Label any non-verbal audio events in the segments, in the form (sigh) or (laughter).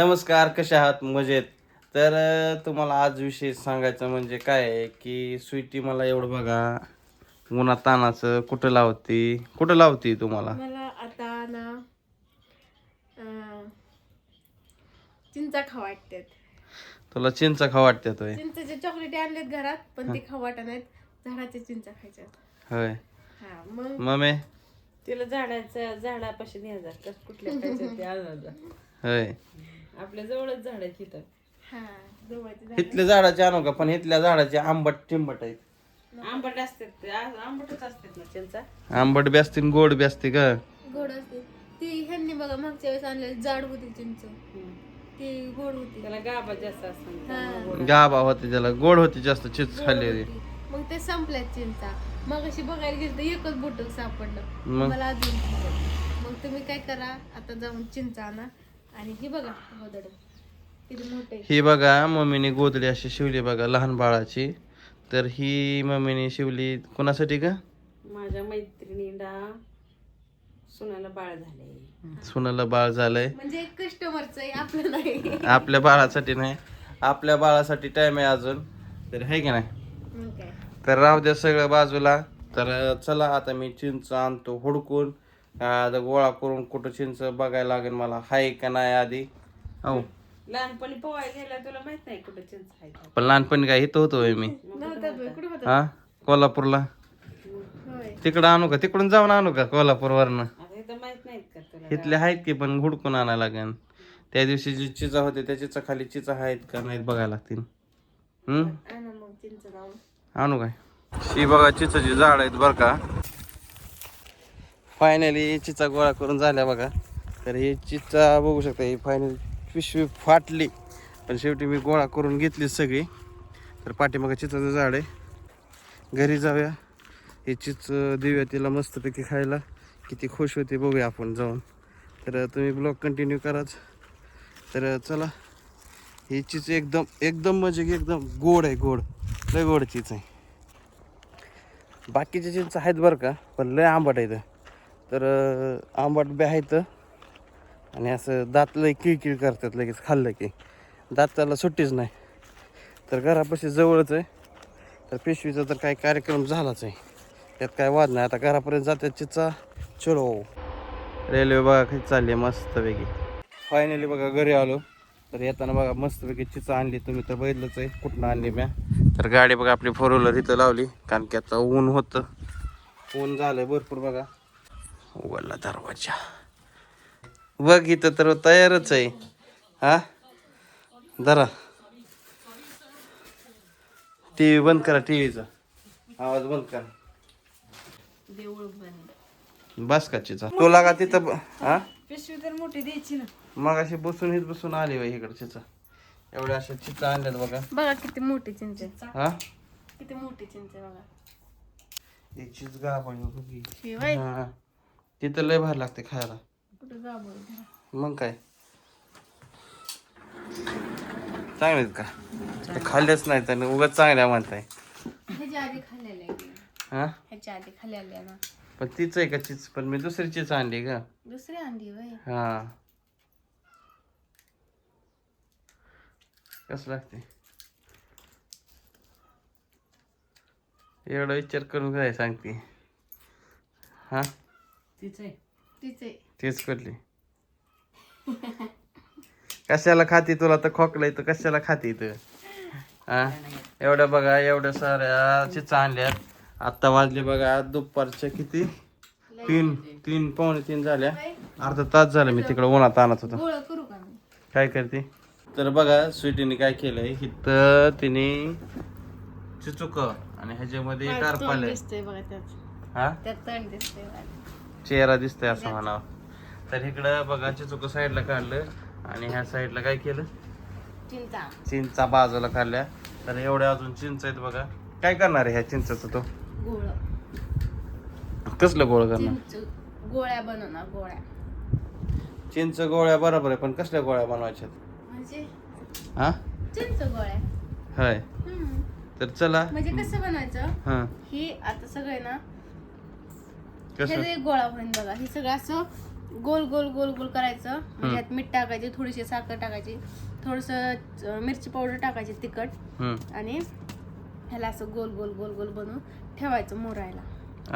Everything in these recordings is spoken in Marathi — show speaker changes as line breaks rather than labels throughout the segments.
नमस्कार कसे आहात? मजेत. तर तुम्हाला आज विषय सांगायचं म्हणजे काय आहे की स्वीटी मला एवढं बघा उन्हात तानाचं कुठं लावती? कुठं लावती तुम्हाला?
मला आता ना अं, चिंचा खाऊ वाटतात.
तुला चिंचा खा वाटते होय?
चिंचेचे चॉकलेट आणलेत घरात पण ते खाऊ वाटत नाहीत. झाडाच्या चिंचा खायच्यात
होय.
हा मग
मम्मी?
तिला झाडाच्या झाडापाशी न्यायचा कस कुठल्या खायचं ते आणायचं
होय.
आपल्या जवळच झाड आहे तिथं
हा जवळचे झाड
इथल्या झाडाचे आणू का? पण इथल्या झाडाचे आंबट टिंबट आहेत.
आंबट असतात ते. आ- आंबटच असतात ना चिंचा?
आंबट बी असते आणि गोड बी असते का?
गोड असते. ती ह्यांनी बघा मागच्या वेळेस आणले जाड होती चिंच.
हम्म.
ती गोड होती.
त्याला गाभा जास्त असतात
हा.
गाबा होते त्याला. गोड होती जास्त चिच खाल्ली होती.
मग ते संपल्यात चिंचा. मग अशी बघायला गेलं तर एकच बोट सापडलं.
मग?
मला अजून. मग तुम्ही काय करा आता जाऊन चिंचा आणा. आणि ही बघा गोदड किती मोठे
ही बघा मम्मीने गोदडी अशी शिवली बघा लहान बाळाची. तर ही मम्मीने शिवली कोणासाठी का
माझ्या मैत्रिणीला सुनाला बाळ झाले
सुनाला बाळ झालंय.
म्हणजे कस्टमरच आहे आपलं नाही.
आपल्या बाळासाठी नाही. आपल्या बाळासाठी टाइम आहे अजून. तर आहे की नाही?
मग काय
तर राहू द्या सगळं बाजूला. तर चला आता मी चिंच आणतो हुडकून. आता गोळा करून कुठं चिंच बघायला लागेल मला. हाय का नाही आधी? हो.
लहानपणी पोवायला गेला तुला माहीत नाही कुठं चिंच आहे का?
पण लहानपणी काय इथं होतो होय मी.
नव्हतं बे, कुठं होतं?
हा? कोल्हापूरला. तिकडं आणू का? तिकडून जाऊन आणू का कोल्हापूरवरनं?
आता इथं माहीत नाहीत का तुला
इथले आहेत की पण हुडकून आणायला लागेल. त्या दिवशी जी चिचा होते त्या चिचा खाली चिचा आहेत का नाहीत बघायला लागतील. हम्म?
आणा
काय? ही बघा चिचाची झाड आहेत बरं का. फायनली चिचा गोळा करून झाल्या बघा. तर ही चिचा बघू शकता ही फायनली पिशवी फाटली. पण शेवटी मी गोळा करून घेतली सगळी. तर पाठीमागं चिचाचं झाड आहे. घरी जाऊया. हे चिच देऊया तिला मस्तपैकी खायला. किती खुश होते बघूया आपण जाऊन. तर तुम्ही ब्लॉग कंटिन्यू कराच. तर चला. ही चीज एकदम एकदम म्हणजे की एकदम गोड आहे गोड. लय गोड चीज आहे. बाकीचे चीज आहेत बरं का पण लय आंबट आहेत तर आंबट बी आहेत आणि असं दात लय किळकिळ करतात लगेच खाल्लं की. दाताला सुट्टीच नाही. तर घरापाशी जवळच आहे. तर पिशवीचा तर काही कार्यक्रम झालाच आहे. त्यात काय वाद नाही. आता घरापर्यंत जातात चिचा चलो. रेल्वे बघा काही चालली आहे मस्तपैकी फायनली बघा घरी आलो. तर येताना बघा मस्तपैकी चिचा आणली. तुम्ही तर बघितलंच आहे कुठनं आणली म्या. तर गाडी बघा आपली फोर व्हीलर इथं लावली. कारण की आता ऊन होतं. ऊन झालं भरपूर बघा. उघडला दरवाजा. बघ इथं तर तयारच आहे. हा? धरा. टी व्ही बंद करा टी व्हीचा आवाज बंद करा. बस का चिचा तुला का तिथं ब- हा?
पिशवी तर मोठी द्यायची ना.
मग अशी बसून हित बसून आली बाई इकडे चिचा एवढ्या अशा चिचा आणल्यात बघा.
बघा किती मोठी चिंच आहे.
हा?
किती मोठी चिंच आहे बघा.
ही चीज गाभण बघी
शिवाय
हा. तिथं लय भारी लागते खायला.
कुठं
मग काय? चांगले का? ते खाल्लेच नाहीत आणि उगाच चांगल्या म्हणताय.
ह्याच्या आधी खाल्लेलं आहे.
हा?
ह्याच्या आधी खाल्लेलं आहे ना.
पण तीच आहे का चीज पण मी दुसरी चीज आणली का
दुसरी अंडी वय
हा. कस लागते? एवढा विचार करून काय सांगते? हा?
तीच. आहे
तीच. आहे
तेच करली. कशाला खाती तुला तर खोकला येतं कशाला खाती तर हा? एवढ्या बघा एवढ्या साऱ्या चिचा आणल्यात. आत्ता वाजले बघा दुपारच्या किती? तीन तीन पावणे तीन झाल्या. अर्धा तास झाला मी तिकडे उन्हात आणत होतो.
गोळ करू का मी?
काय करते? तर बघा स्वीटीने काय केलंय? इथं तिने चिचुक आणि ह्याच्यामध्ये कारपाले हा?
त्यात तण दिसतंय बघा.
चेहरा दिसतोय असं म्हणावं. तर इकडं बघा चिचुक साईडला काढलं आणि ह्या साईडला काय केलं?
चिंचा.
चिंचा बाजूला काढल्या. तर एवढ्या अजून चिंच आहेत बघा. काय करणार आहे ह्या चिंचाचं तो?
गोळ
कसलं गोळ करणार?
चिंच. गोळ्या बनवणार गोळ्या.
चिंच गोळ्या बरोबर आहे पण कसल्या गोळ्या बनवायच्या
म्हणजे?
हा?
चिंच गोळ्या.
होय.
हम्म.
तर चला.
म्हणजे कसं बनायचं
हा.
ही आता सगळे ना एक गोळा होईल बघा हे सगळं असं गोल गोल गोल गोल करायचं. म्हणजे यात मीठ टाकायचे थोडीशी साखर टाकायची थोडस मिरची पावडर टाकायची तिखट. आणि ह्याला असं गोल गोल गोल गोल बनवून ठेवायचं मोरायला.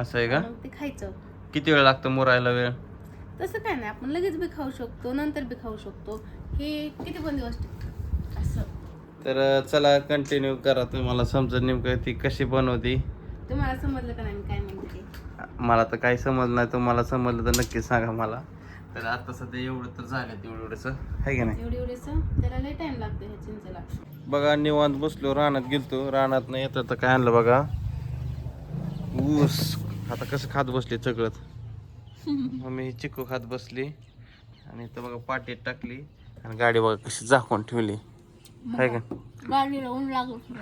असं आहे का?
मग ते खायचं.
किती वेळ लागतो मुरायला वेळ?
तसं काय नाही आपण लगेच बी खाऊ शकतो नंतर बी खाऊ शकतो. हे किती पण दिवस टिकतं असं.
तर चला कंटिन्यू करा तुम्हाला समजत नेमकं ती कशी बनवती.
तुम्हाला समजलं का नाही मी काय म्हणते?
मला तर काही समजलं नाही तुम्हाला समजलं तर नक्की सांगा मला. तर आता सध्या एवढं तर झालं तेवढं एवढंच. आहे का नाही?
एवढी एवढीच? त्याला लय टाइम लागतो ह्या चिंचेला.
बघा निवांत बसलो रानात गेलतो. रानात नाही येतं तर काय आणलं बघा? ऊस. आता कसं खात बसली सगळंच. मम्मी चिक्कू खात बसली. आणि इथं बघा पाटीत टाकली. आणि गाडी बघा कशी झाकून ठेवली. आहे का
गाडीला ऊन लागत.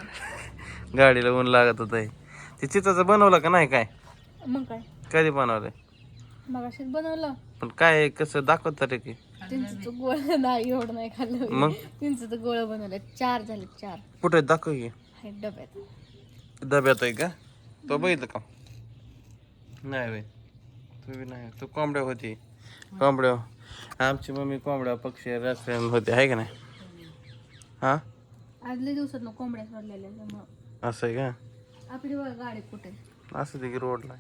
गाडीला ऊन लागत होत. ते चिताचं बनवलं का नाही काय?
मग काय?
कधी बनवलंय?
मग असेच बनवलं.
पण काय कसं दाखवत रे की.
चिंचचं गोळ (laughs) नाही एवढं नाही खाल्लं
मग?
चिंचचं गोळ बनवलं चार झाले चार.
कुठे दाखव की.
हे डब्यात.
डब्यात आहे का? तो बघितलं का? नाही बाई. तू बी नाही. तू कोंबड्या होती. कोंबड्या. आमची मम्मी कोंबड्या पक्षी रेस्टॉरंट होते. आहे का नाही? हा?
आदल्या दिवसात ना कोंबड्या सोडलेल्या मग
असं आहे का?
आपली बघा गाडी कुठे?
असं की रोडला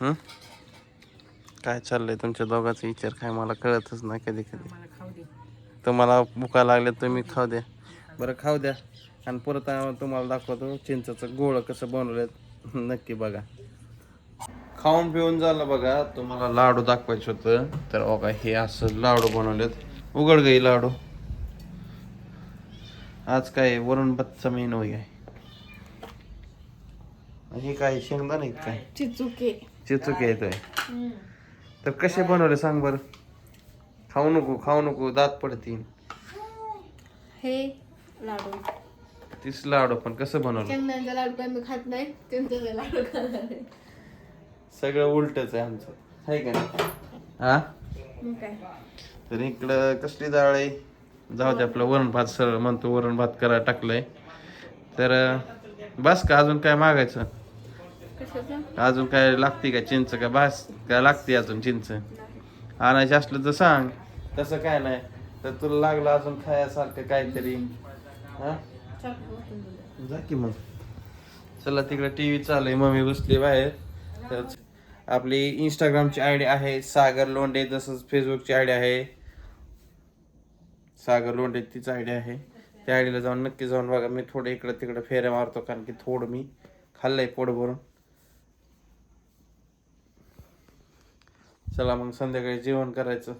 हं? काय चाललंय तुमच्या दोघांचा विचार? काय मला कळतच नाही कधी कधी.
खाऊ दे.
तुम्हाला भुका लागले तुम्ही खाऊ द्या. बरं खाऊ द्या. आणि परत आम्ही तुम्हाला दाखवतो चिंचाचं गोळ कसं बनवलेत नक्की बघा. खाऊन पिऊन झालं बघा. तुम्हाला लाडू दाखवायचं होतं. तर बघा हे असं लाडू बनवलेत. उघड गई लाडू. आज काय वरून बच्चा मेनू आहे हे काय शेंगदा नाही काय
चिचुके.
चिचुके येतोय तर कसे बनवले सांग बरं? खाऊ नको खाऊ नको दात पडतील.
हे लाडू.
तीस लाडू पण कसं बनवलं?
शेंगदाण्याचा लाडू काय मी खात नाही चिंचेचा लाडू खाणार आहे.
सगळं उलटच आहे आमचं. आहे का नाही? हा?
मग काय?
तर इकडं कसली डाळ आहे? जाऊ दे आपलं वरण भात सरळ म्हणतो वरण भात करायला टाकलंय. तर अं, बस का अजून काय मागायचं? अजून काय लागते का चिंच का बास काय लागते अजून चिंच? आणायची असलं तर सांग. तसं काय नाही. तर तुला लागलं अजून खायासारखं काहीतरी. हा? जा की मग. चला तिकडे टी व्ही चालू आहे. मम्मी बसली बाहेर. तर आपली इंस्टाग्रामची आय डी आहे. सागर लोंडे तसंच फेसबुकची आय डी आहे. सागर लोंडे तीच आय डी आहे. त्या आयडीला जाऊन नक्की जाऊन बघा. मी थोडं इकडं तिकडं फेऱ्या मारतो कारण की थोडं मी खाल्लंय पोट भरून चला मग संध्याकाळी जेवण करायचं.